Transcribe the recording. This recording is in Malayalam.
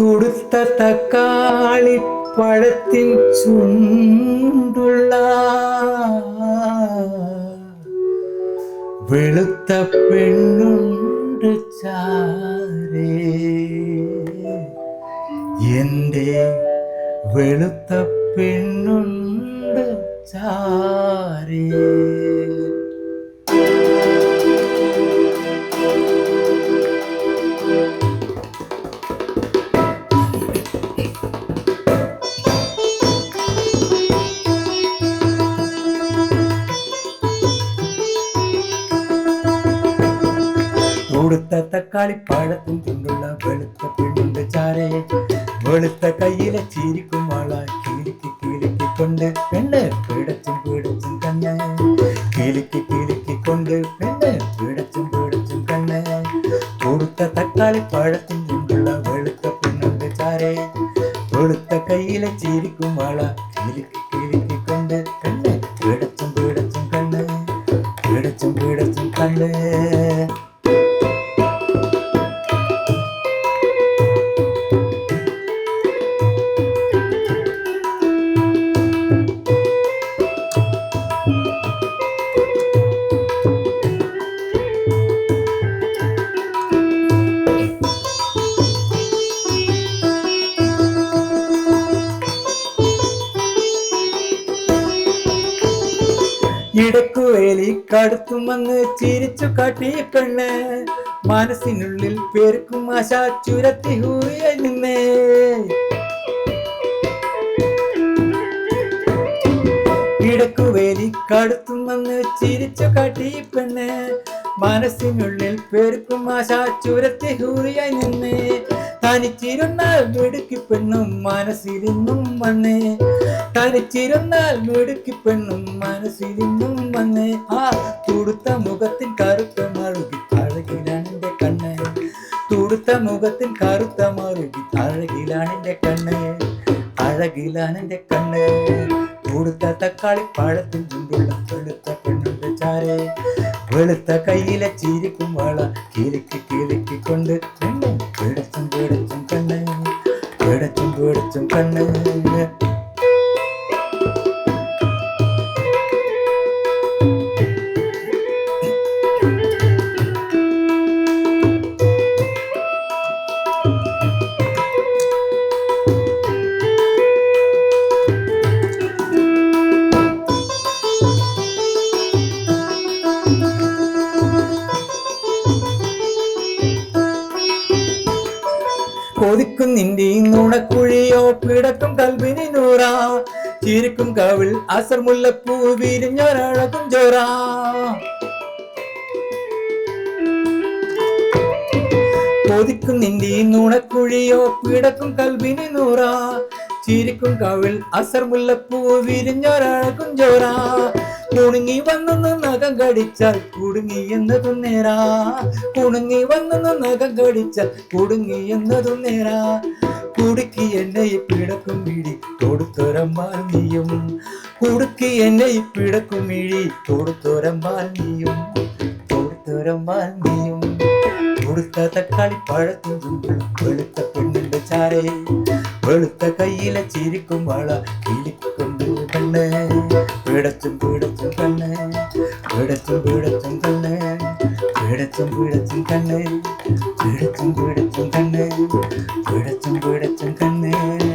തുടുത്ത തക്കാളി പഴത്തിൻ ചുണ്ടുള്ള വെളുത്ത പെണ്ണുണ്ട് ചാരേ. എന്റെ വെളുത്ത പെണ്ണുണ്ട് ചാരേ. കൊടുത്ത തക്കാളി പഴത്തിൻ ചുണ്ടുള്ള വെളുത്ത പെണ്ണുണ്ട് ചാരേ വെളുത്ത കയ്യിലെ ചിരിക്കും ആള കീലിക്ക് കീലിക്ക് കൊണ്ട് പെണ്ണ് പിടച്ചും പിടച്ചും കണ്ണ് കീലിക്ക് കീലിക്ക് കൊണ്ട് പെണ്ണ് പിടച്ചും പിടച്ചും കണ്ണ് കൊടുത്ത തക്കാളി പഴത്തിൻ ചുണ്ടുള്ള വെളുത്ത പെണ്ണുണ്ട് ചാരേ വെളുത്ത കയ്യിലെ ചിരിക്കും ആള കീലിക്ക് കീലിക്ക് കൊണ്ട് പെണ്ണ് പിടച്ചും പിടച്ചും കണ്ണ് പിടച്ചും പിടച്ചും കണ്ണ് ഇടക്കുവേലി കടുത്തും വന്ന് ചിരിച്ചു കാട്ടി പെണ്ണ്. മനസ്സിനുള്ളിൽ പേർക്കും ആശ ചുരത്തി ഹൂയ നിന്നേ. ഇടക്കുവേലി കടുത്തും വന്ന് ചിരിച്ചു കാട്ടി പെണ്ണ്. മനസ്സിനുള്ളിൽ പേർക്കും ആശ ചുരത്തി ഹൂറിയായി നിന്നേ. തനിച്ചിരുന്നാൽ മിടുക്കി പെണ്ണും മനസ്സിലിന്നും വന്നേ. തനിച്ചിരുന്നാൽ മിടുക്കി പെണ്ണും മനസ്സിലിന്നും വന്നേ. ആ തുടുത്ത മുഖത്തിൻ കറുത്ത മറുകി അഴകിലാണ് എന്റെ കണ്ണ്. തുടുത്ത മുഖത്തിൻ കറുത്ത മറുകി അഴകിലാണ് എന്റെ കണ്ണ്. അഴകിലാണ് എന്റെ കണ്ണ്. തുടുത്ത തക്കാളി പഴത്തിൽ ചുണ്ടുള്ള വെളുത്ത പെണ്ണുണ്ട് ചാരേ. വെളുത്ത കയ്യിലെ ചിരിക്കും വള കിലുക്കി കിലുക്കി கண்ணு കൊതിക്കും നിന്റെ നുണക്കുഴിയോ? പിടക്കും കൽവിനി നൂറാ. ചിരിക്കും കവിൾ അസർ മുല്ലപ്പൂ വിരിഞ്ഞൊരഴകും ചോറാ. കൊതിക്കും നിന്റെ നുണക്കുഴിയോ? പിടക്കും കൽവിനി നൂറാ. ചിരിക്കും കവിൾ അസർ മുല്ലപ്പൂ വിരിഞ്ഞൊരഴകും കുണുങ്ങി വന്നു നഖം കടിച്ചാൽ കുടുങ്ങി എന്നതും നേരാ. കുണുങ്ങി വന്നു നഖം കടിച്ചാൽ കുടുങ്ങി എന്നതും നേരാ. കുടുക്കി എന്നെ പിടക്കും വീടി തൊടുത്തൊരമ്പാൽ നീയും. കുടുക്കി എന്നെ പിടക്കും മിഴി തൊടുത്തൊരമ്പാൽ നീയും. തൊടുത്തൊരമ്പാൽ നീയും. കൊടുത്ത തക്കാളി പഴത്തും ചുണ്ടും വെളുത്ത പെണ്ണിന്റെ ചാരേ. വെളുത്ത കയ്യിലെ ചിരിക്കും വള കിളിക്കൊണ്ട് கண்ணு. பீடத்தும் பீடத்தும் கண்ணு. பீடத்தும் பீடத்தும் கண்ணு. பீடத்தும் பீடத்தும் கண்ணு. பீடத்தும் பீடத்தும் கண்ணு. பீடத்தும் பீடத்தும் கண்ணு.